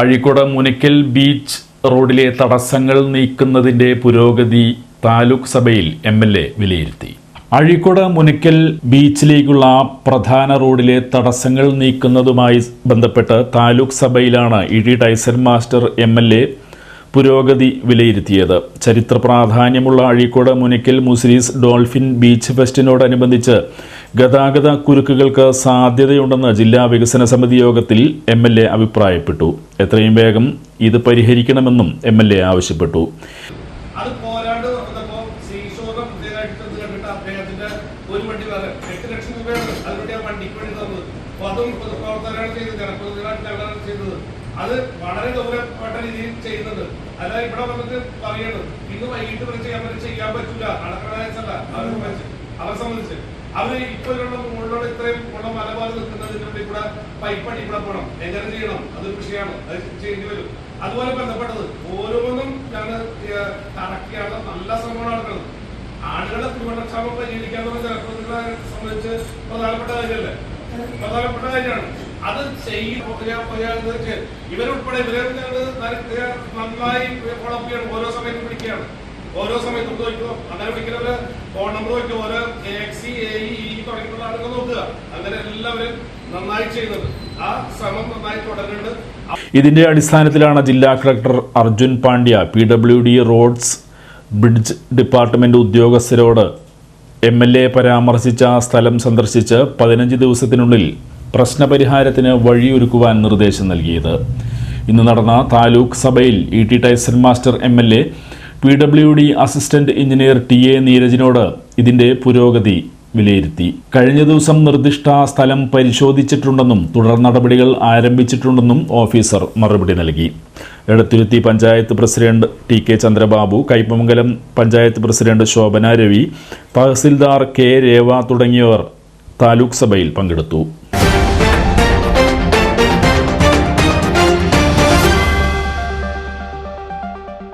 Azhikode Munakkal beach റോഡിലെ തടസ്സങ്ങൾ നീക്കുന്നതിന്റെ പുരോഗതി താലൂക്ക് സഭയിൽ എം എൽ എ വിലയിരുത്തി. അഴീക്കോട് മുനക്കൽ ബീച്ചിലേക്കുള്ള പ്രധാന റോഡിലെ തടസ്സങ്ങൾ നീക്കുന്നതുമായി ബന്ധപ്പെട്ട് taluk സഭയിലാണ് E D Tyson master M L A പുരോഗതി വിലയിരുത്തിയത്. ചരിത്ര പ്രാധാന്യമുള്ള അഴീക്കോട് മുനക്കൽ മുസ്ലിസ് ഡോൾഫിൻ ബീച്ച് ഫെസ്റ്റിനോടനുബന്ധിച്ച് ഗതാഗത കുരുക്കുകൾക്ക് സാധ്യതയുണ്ടെന്ന് ജില്ലാ വികസന സമിതി യോഗത്തിൽ എം എൽ എ അഭിപ്രായപ്പെട്ടു. എത്രയും വേഗം ഇത് പരിഹരിക്കണമെന്നും എം എൽ എ ആവശ്യപ്പെട്ടു. അത് ഒരു ലക്ഷം അതും വളരെ ഗൗരവപ്പെട്ട ചെയ്യുന്നത്. ഇവിടെ വരെ ചെയ്യാൻ പറ്റില്ല അവരെ സംബന്ധിച്ച്. അവർ ഇപ്പൊ മുകളിലൂടെ ഇത്രയും ഉള്ള മലബാർ നിൽക്കുന്നതിന്റെ ഇവിടെ പൈപ്പ് കൂടെ പോകണം. എങ്ങനെ ചെയ്യണം? അതൊരു വിഷയമാണ് അത് ചെയ്യേണ്ടി വരും. അതുപോലെ ബന്ധപ്പെട്ടത് ഓരോന്നും ഞാൻ കണക്കിയാണ് നല്ല ശ്രമമാണ് നടക്കുന്നത്. ആളുകളെ കുടിവെള്ളക്ഷാമം പരിഹരിക്കാന്ന് ജനപ്രതിനിധികളെ സംബന്ധിച്ച് പ്രധാനപ്പെട്ട കാര്യമല്ലേ? പ്രധാനപ്പെട്ട കാര്യമാണ്. അത് ചെയ്യുന്ന ഇവരുൾപ്പെടെ ഇവരെ നന്നായി ചെയ്യണം ഓരോ സമയത്തും പിടിക്കുകയാണ് ഓരോ സമയത്തും നോക്കുക അങ്ങനെ വിളിക്കുന്നവര് ഫോൺ നമ്പർ നോക്കുക ഓരോ എക്സി എ തുടങ്ങിയിട്ടുള്ള ആളുകൾ നോക്കുക. അങ്ങനെ എല്ലാവരും നന്നായി ചെയ്യുന്നത്. ആ ശ്രമം നന്നായി തുടരുന്നുണ്ട്. ഇതിന്റെ അടിസ്ഥാനത്തിലാണ് ജില്ലാ collector Arjun Pandya P W D roads bridge department ഉദ്യോഗസ്ഥരോട് എം എൽ എ പരാമർശിച്ച സ്ഥലം സന്ദർശിച്ച് പതിനഞ്ച് ദിവസത്തിനുള്ളിൽ പ്രശ്നപരിഹാരത്തിന് വഴിയൊരുക്കുവാൻ നിർദ്ദേശം നൽകിയത്. ഇന്ന് നടന്ന താലൂക്ക് സഭയിൽ E T Tyson master M L A P W D assistant engineer T A നീരജിനോട് ഇതിന്റെ പുരോഗതി വിലയിരുത്തി. കഴിഞ്ഞ ദിവസം നിർദ്ദിഷ്ട സ്ഥലം പരിശോധിച്ചിട്ടുണ്ടെന്നും തുടർ നടപടികൾ ആരംഭിച്ചിട്ടുണ്ടെന്നും ഓഫീസർ മറുപടി നൽകി. Edathuruthy panchayat president T K Chandrababu Kaipamangalam panchayat president Shobhana Ravi tahsildar K Reva തുടങ്ങിയവർ താലൂക്ക് സഭയിൽ പങ്കെടുത്തു.